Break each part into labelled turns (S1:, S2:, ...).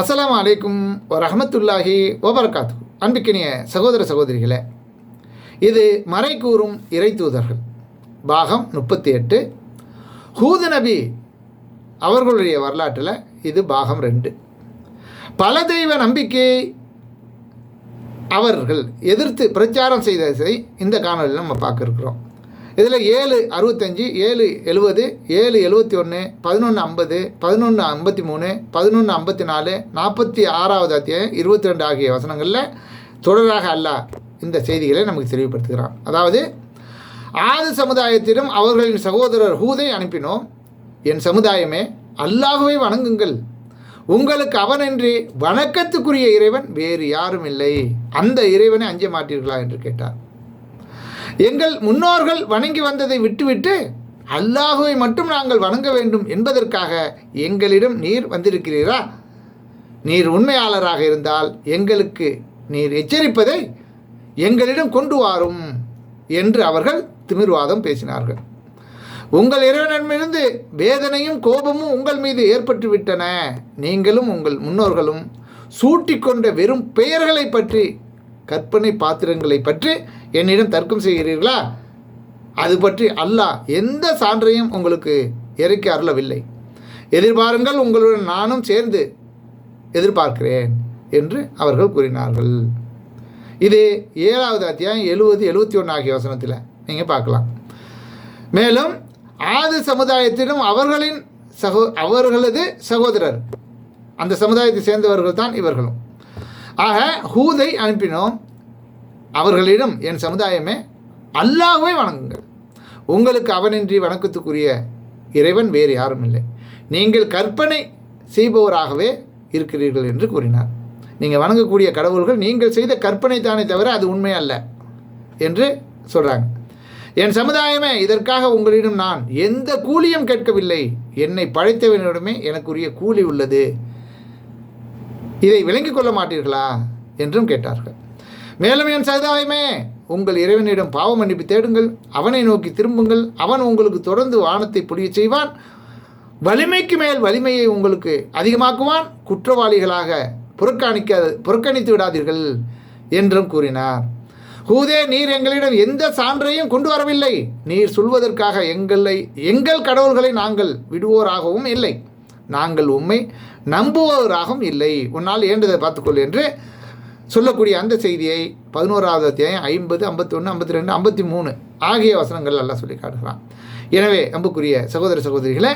S1: அஸ்லாம் அலைக்கும் ரஹமத்துல்லாஹி ஓபர்காத்து அன்பிக்கினிய சகோதர சகோதரிகளே இது மறை கூறும் இறை தூதர்கள். பாகம் முப்பத்தி எட்டு ஹூது நபி அவர்களுடைய வரலாற்றில் இது பாகம் ரெண்டு. பல தெய்வ நம்பிக்கையை அவர்கள் எதிர்த்து பிரச்சாரம் செய்ததை இந்த காணொலியில் நம்ம பார்க்குறோம் இதில் ஏழு அறுபத்தஞ்சி ஏழு எழுபது ஏழு எழுபத்தி ஒன்று பதினொன்று ஐம்பது பதினொன்று ஐம்பத்தி மூணு பதினொன்று ஐம்பத்தி நாலு நாற்பத்தி ஆறாவது அத்தியாயம் இருபத்தி ரெண்டு ஆகிய வசனங்களில் தொடராக அல்லாஹ் இந்த செய்திகளை நமக்கு தெளிவுபடுத்துகிறான். அதாவது ஆது சமுதாயத்திலும் அவர்களின் சகோதரர் ஹூதை அனுப்பினோம். என் சமுதாயமே அல்லாகவே வணங்குங்கள். உங்களுக்கு அவனின்றி வணக்கத்துக்குரிய இறைவன் வேறு யாரும் இல்லை. அந்த இறைவனை அஞ்ச மாட்டீர்களா என்று கேட்டார். எங்கள் முன்னோர்கள் வணங்கி வந்ததை விட்டுவிட்டு அல்லாஹுவை மட்டும் நாங்கள் வணங்க வேண்டும் என்பதற்காக எங்களிடம் நீர் வந்திருக்கிறீரா? நீர் உண்மையாளராக இருந்தால் எங்களுக்கு நீர் எச்சரிப்பதை எங்களிடம் கொண்டு வாரும் என்று அவர்கள் திமிர்வாதம் பேசினார்கள். உங்கள் இறைவனிடமிருந்து வேதனையும் கோபமும் உங்கள் மீது ஏற்பட்டுவிட்டன. நீங்களும் உங்கள் முன்னோர்களும் சூட்டிக்கொண்ட வெறும் பெயர்களை பற்றி கற்பனை பாத்திரங்களை பற்றி என்னிடம் தர்க்கம் செய்கிறீர்களா? அது பற்றி அல்லாஹ் எந்த சான்றையும் உங்களுக்கு இறக்கி அருளவில்லை. எதிர்பாருங்கள் உங்களுடன் நானும் சேர்ந்து எதிர்பார்க்கிறேன் என்று அவர்கள் கூறினார்கள். இது ஏழாவது அத்தியாயம் எழுபது எழுபத்தி ஒன்று ஆகிய வசனத்தில் நீங்கள் பார்க்கலாம். மேலும் ஆது சமுதாயத்திலும் அவர்களின் சகோ அவர்களது சகோதரர் அந்த சமுதாயத்தை சேர்ந்தவர்கள் தான் இவர்களும். ஆக ஹூதை அனுப்பினோம். அவர்களிடம் என் சமுதாயமே அல்லாவே வணங்குங்கள். உங்களுக்கு அவனின்றி வணக்கத்துக்குரிய இறைவன் வேறு யாரும் இல்லை. நீங்கள் கற்பனை செய்பவராகவே இருக்கிறீர்கள் என்று கூறினார். நீங்கள் வணங்கக்கூடிய கடவுள்கள் நீங்கள் செய்த கற்பனை தானே தவிர அது உண்மை அல்ல என்று சொல்கிறாங்க என் சமுதாயமே இதற்காக உங்களிடம் நான் எந்த கூலியும் கேட்கவில்லை. என்னை படைத்தவனிடமே எனக்குரிய கூலி உள்ளது. இதை விளங்கிக் கொள்ள மாட்டீர்களா? என்றும் கேட்டார்கள். மேலும் என் சமுதாயமே உங்கள் இறைவனிடம் பாவ மன்னிப்பு தேடுங்கள் அவனை நோக்கி திரும்புங்கள் அவன் உங்களுக்கு தொடர்ந்து வானத்தை புரிய செய்வான் வலிமைக்கு மேல் வலிமையை உங்களுக்கு அதிகமாக்குவான் குற்றவாளிகளாக புறக்கணிக்க புறக்கணித்து விடாதீர்கள் என்றும் கூறினார். ஹூதே நீர் எங்களிடம் எந்த சான்றையும் கொண்டு வரவில்லை. நீர் சொல்வதற்காக எங்களை எங்கள் கடவுள்களை நாங்கள் விடுவோராகவும் இல்லை. நாங்கள் உண்மை நம்புவோராகவும் இல்லை. உன்னால் ஏண்டதை பார்த்துக்கொள் என்று சொல்லக்கூடிய அந்த செய்தியை பதினோராவது அத்தியாயம் ஐம்பது ஐம்பத்தொன்று ஐம்பத்தி ரெண்டு ஐம்பத்தி மூணு ஆகிய வசனங்கள் எல்லாம் சொல்லி காட்டுகிறான். எனவே அம்புக்குரிய சகோதர சகோதரிகளை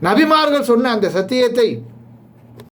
S1: நபிமார்கள் சொன்ன அந்த சத்தியத்தை